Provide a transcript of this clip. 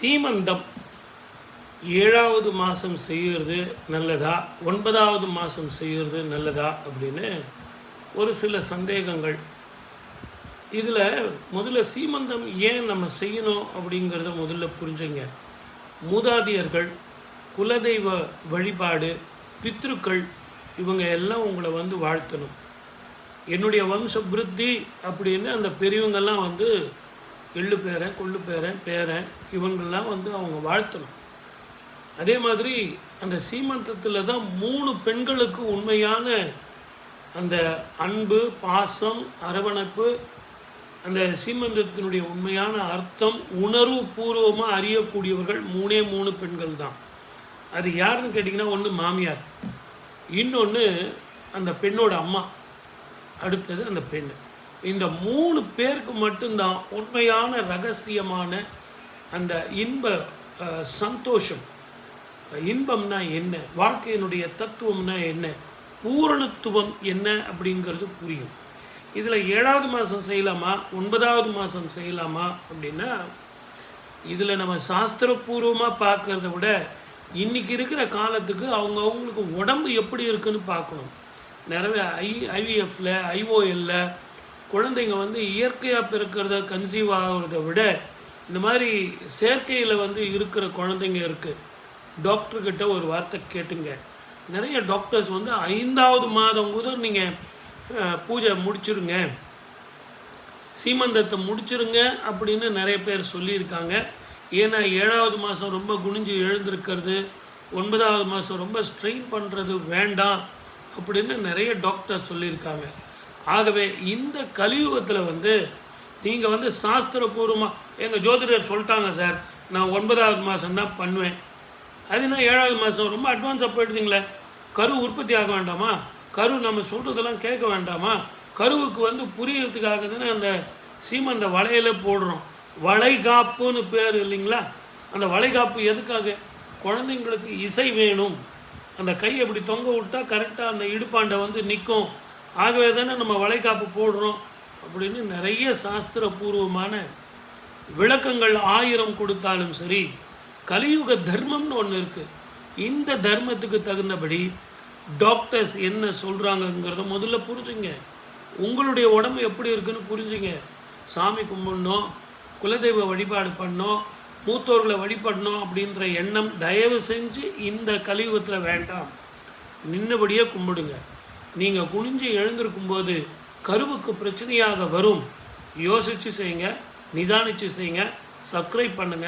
சீமந்தம் ஏழாவது மாதம் செய்கிறது நல்லதா? ஒன்பதாவது மாதம் செய்கிறது நல்லதா? அப்படின்னு ஒரு சில சந்தேகங்கள். இதில் முதல்ல சீமந்தம் ஏன் நம்ம செய்யணும் அப்படிங்கிறத முதல்ல புரிஞ்சுங்க. மூதாதியர்கள் குலதெய்வ வழிபாடு பித்ருக்கள் இவங்க எல்லாம் உங்களை வந்து வாழ்த்தணும். என்னுடைய வம்ச விருத்தி அப்படின்னு அந்த பெரியவங்கெல்லாம் வந்து எள்ளு பேரன் கொள்ளு பேரன் பேரன் இவங்கெல்லாம் வந்து அவங்க வாழ்த்தணும். அதே மாதிரி அந்த சீமந்தத்தில் தான் மூணு பெண்களுக்கு உண்மையான அந்த அன்பு பாசம் அரவணைப்பு அந்த சீமந்தத்தினுடைய உண்மையான அர்த்தம் உணர்வு பூர்வமாக அறியக்கூடியவர்கள் மூணே மூணு பெண்கள் தான். அது யாருன்னு கேட்டிங்கன்னா ஒன்று மாமியார் இன்னொன்று அந்த பெண்ணோட அம்மா அடுத்தது அந்த பெண் இந்த மூணு பேருக்கு மட்டும்தான் உண்மையான ரகசியமான அந்த இன்ப சந்தோஷம். இன்பம்னா என்ன? வாழ்க்கையினுடைய தத்துவம்னா என்ன? பூரணத்துவம் என்ன அப்படிங்கிறது புரியும். இதில் ஏழாவது மாதம் செய்யலாமா? ஒன்பதாவது மாதம் செய்யலாமா அப்படின்னா இதில் நம்ம சாஸ்திரபூர்வமாக பார்க்குறத விட இன்னைக்கு இருக்கிற காலத்துக்கு அவங்க அவங்களுக்கு உடம்பு எப்படி இருக்குன்னு பார்க்கணும். நிறைய ஐ ஐவிஎஃப்ல ஐஓஎல்ல குழந்தைங்க வந்து இயற்கையாக பிறக்கிறத கன்சீவ் ஆகிறத விட இந்த மாதிரி செயற்கையில் வந்து இருக்கிற குழந்தைங்க இருக்குது டாக்டர்கிட்ட ஒரு வார்த்தை கேட்டுங்க. நிறைய டாக்டர்ஸ் வந்து ஐந்தாவது மாதம் கூட நீங்கள் பூஜை முடிச்சிருங்க. சீமந்தத்தை முடிச்சிருங்க அப்படின்னு நிறைய பேர் சொல்லியிருக்காங்க. ஏன்னா ஏழாவது மாதம் ரொம்ப குனிஞ்சு எழுந்திருக்கிறது ஒன்பதாவது மாதம் ரொம்ப ஸ்ட்ரெயின் பண்ணுறது வேண்டாம் அப்படின்னு நிறைய டாக்டர் சொல்லியிருக்காங்க. ஆகவே இந்த கலியுகத்தில் வந்து நீங்கள் வந்து சாஸ்திரபூர்வமாக எங்கள் ஜோதிடர் சொல்லிட்டாங்க சார் நான் ஒன்பதாவது மாதம் தான் பண்ணுவேன். அது என்ன ஏழாவது மாதம் ரொம்ப அட்வான்ஸாக போயிடுதுங்களே கரு உற்பத்தி ஆக வேண்டாமா? கரு நம்ம சொல்கிறதெல்லாம் கேட்க வேண்டாமா? கருவுக்கு வந்து புரியறதுக்காக தானே அந்த சீமந்த வளையல போடுறோம். வளைகாப்புன்னு பேர் இல்லைங்களா? அந்த வளைகாப்பு எதுக்காக? குழந்தைங்களுக்கு இசை வேணும். அந்த கை அப்படி தொங்க விட்டா கரெக்டாக அந்த இடுப்பாண்டை வந்து நிற்கும் ஆகவே தானே நம்ம வளைகாப்பு போடுறோம் அப்படின்னு நிறைய சாஸ்திரபூர்வமான விளக்கங்கள் ஆயிரம் கொடுத்தாலும் சரி கலியுக தர்மம்னு ஒன்று இருக்குது இந்த தர்மத்துக்கு தகுந்தபடி டாக்டர்ஸ் என்ன சொல்கிறாங்கங்கிறத முதல்ல புரிஞ்சுங்க. உங்களுடைய உடம்பு எப்படி இருக்குன்னு புரிஞ்சுங்க. சாமி கும்பிடணும் குலதெய்வ வழிபாடு பண்ணோம் மூத்தோர்களை வழிபடணும் அப்படின்ற எண்ணம் தயவு செஞ்சு இந்த கலியுகத்தில் வேண்டாம். நின்னபடியே கும்பிடுங்க. நீங்கள் குனிஞ்சு எழுந்திருக்கும்போது கருவுக்கு பிரச்சனையாக வரும். யோசித்து செய்யுங்க நிதானித்து செய்யுங்க சப்ஸ்கிரைப் பண்ணுங்கள்